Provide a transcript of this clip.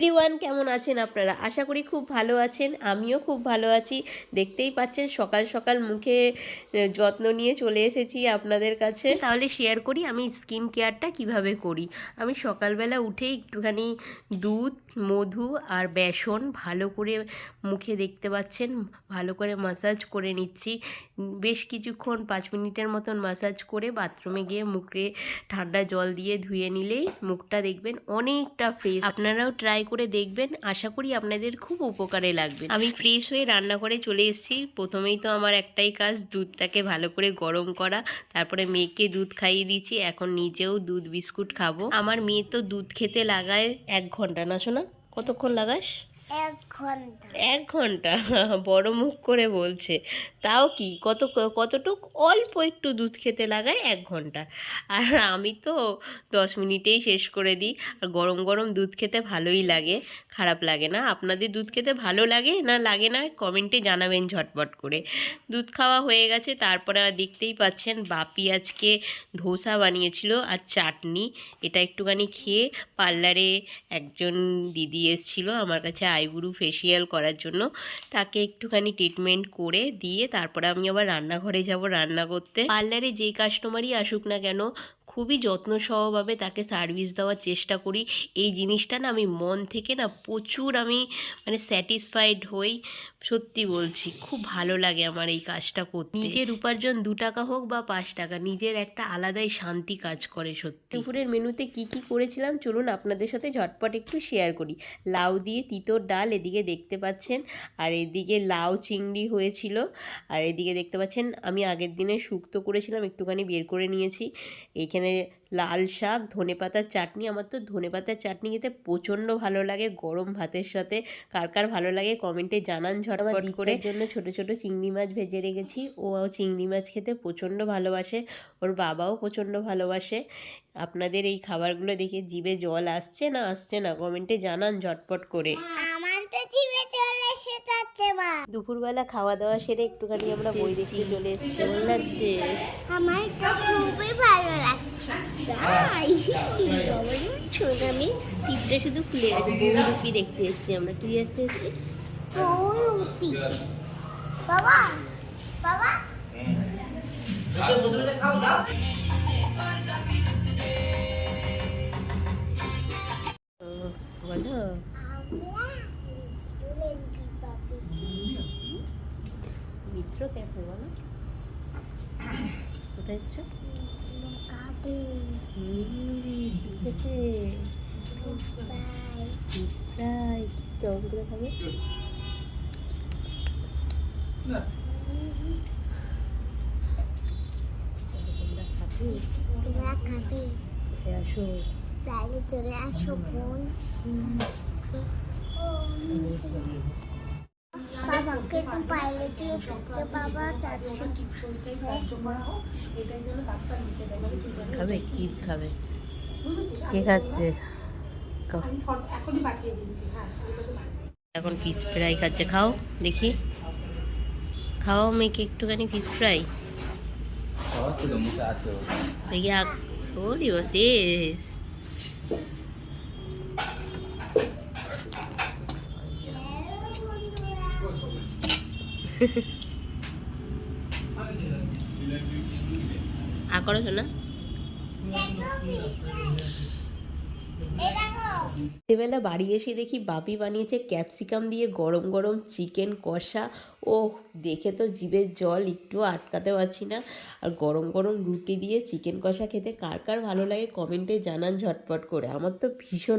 Everyone কেমন আছেন আপনারা? আশা করি খুব ভালো আছেন। আমিও খুব ভালো আছি। দেখতেই পাচ্ছেন, সকাল সকাল মুখে যত্ন নিয়ে চলে এসেছি আপনাদের কাছে। তাহলে শেয়ার করি আমি স্কিন কেয়ারটা কীভাবে করি? আমি সকালবেলা উঠে একটুখানি দুধ মধু আর বেসন ভালো করে মুখে দেখতে পাচ্ছেন, ভালো করে মাসাজ করে নিচ্ছি। বেশ কিছুক্ষণ, পাঁচ মিনিটের মতন মাসাজ করে বাথরুমে গিয়ে মুখে ঠান্ডা জল দিয়ে ধুয়ে নিলেই মুখটা দেখবেন অনেকটা ফ্রেশ আপনারাও ট্রাই করে দেখবেন, আশা করি আপনাদের খুব উপকারে লাগবে। আমি ফ্রেশ হয়ে রান্না করে চলে এসেছি। প্রথমেই তো আমার একটাই কাজ, দুধটাকে ভালো করে গরম করা। তারপরে মেয়েকে দুধ খাইয়ে দিয়েছি এখন নিজেও দুধ বিস্কুট খাব। আমার মেয়ে তো দুধ খেতে লাগায় এক ঘণ্টা, না শোনা কতক্ষণ লাগাস? এক ঘণ্টা। বড় মুখ করে বলছে। তাও কি? কত, কতটুক? অল্প একটু দুধ খেতে লাগায় এক ঘণ্টা। আর আমি তো দশ মিনিটেই শেষ করে দিই। আর গরম গরম দুধ খেতে ভালোই লাগে। খারাপ লাগে না। আপনাদের দুধ খেতে ভালো লাগে না লাগে না? কমেন্টে জানাবেন ঝটপট করে। দুধ খাওয়া হয়ে গেছে। তারপরে দেখতেই পাচ্ছেন বাপি আজকে ধোসা বানিয়েছিল আর চাটনি। এটা একটুখানি খেয়ে পার্লারে একজন দিদি এসেছিল আমার কাছে আইবুড়ু ফেসিয়াল করার জন্য তাকে একটুখানি ট্রিটমেন্ট করে দিয়ে তারপরে আমি আবার রান্নাঘরে যাব রান্না করতে। পার্লারে যেই কাস্টমারই আসুক না কেন খুবই যত্ন সহভাবে তাকে সার্ভিস দেওয়ার চেষ্টা করি। এই জিনিসটা না আমি মন থেকে না প্রচুর আমি মানে স্যাটিসফাইড হই, সত্যি বলছি। খুব ভালো লাগে আমার এই কাজটা করতে। নিজের উপার্জন দু টাকা হোক বা পাঁচ টাকা, নিজের একটা আলাদাই শান্তি কাজ করে সত্যি। দুপুরের মেনুতে কি কি করেছিলাম চলুন আপনাদের সাথে ঝটপট একটু শেয়ার করি। লাউ দিয়ে তিতোর ডাল এদিকে দেখতে পাচ্ছেন, আর এদিকে লাউ চিংড়ি হয়েছিল। আর এদিকে দেখতে পাচ্ছেন, আমি আগের দিনে শুক্তো করেছিলাম, একটুখানি বের করে নিয়েছি। এইখানে লাল শাক ধনে পাতার চাটনি। আমার তো ধনে পাতার চাটনি খেতে প্রচণ্ড ভালো লাগে গরম ভাতের সাথে। কার কার ভালো লাগে কমেন্টে জানান ঝটপট করে। জন্য ছোট ছোট চিংড়ি মাছ ভেজে রেখেছি। ও চিংড়ি মাছ খেতে প্রচণ্ড ভালোবাসে। ওর বাবাও প্রচণ্ড ভালোবাসে। আপনাদের এই খাবারগুলো দেখে জিভে জল আসছে না আসছে না? কমেন্টে জানান ঝটপট করে। দুপুরবেলা খাওয়া দাওয়া সেরে একটুখানি আমরা বই দেখতে চলে এসেছি। লাগছে। আমার তো খুবই ভালো লাগছে। তাই। শোন আমি টিপটা শুধু খুলে গেছে বৌরুপি দেখতে এসেছি আমরা। কি দেখতে এসেছি? বৌলুপি বাবা বাবা। মিত্র ক্যাফে বলো কোথায় এসছো? কেমন করে খাবে? আসো। চলে আসো বোন। বাবাকে তো বাইরে দিয়ে দেখতে বাবা যাচ্ছে খাবে কি খাবে কে খাচ্ছে এখন ফিশ ফ্রাই খাচ্ছে খাও দেখি। খাও মেয়েকে একটুখানি ফিশ ফ্রাই দেখি আগ ও দিবস শেষ আ শোনা। রাত্রিবেলা বাড়ি এসে দেখি বাপি বানিয়েছে ক্যাপসিকাম দিয়ে গরম গরম চিকেন কষা। ও দেখে তো জিভের জল একটু আটকাতে পারছি না। আর গরম গরম রুটি দিয়ে চিকেন কষা খেতে কার কার ভালো লাগে কমেন্টে জানান ঝটপট করে। আমার তো ভীষণ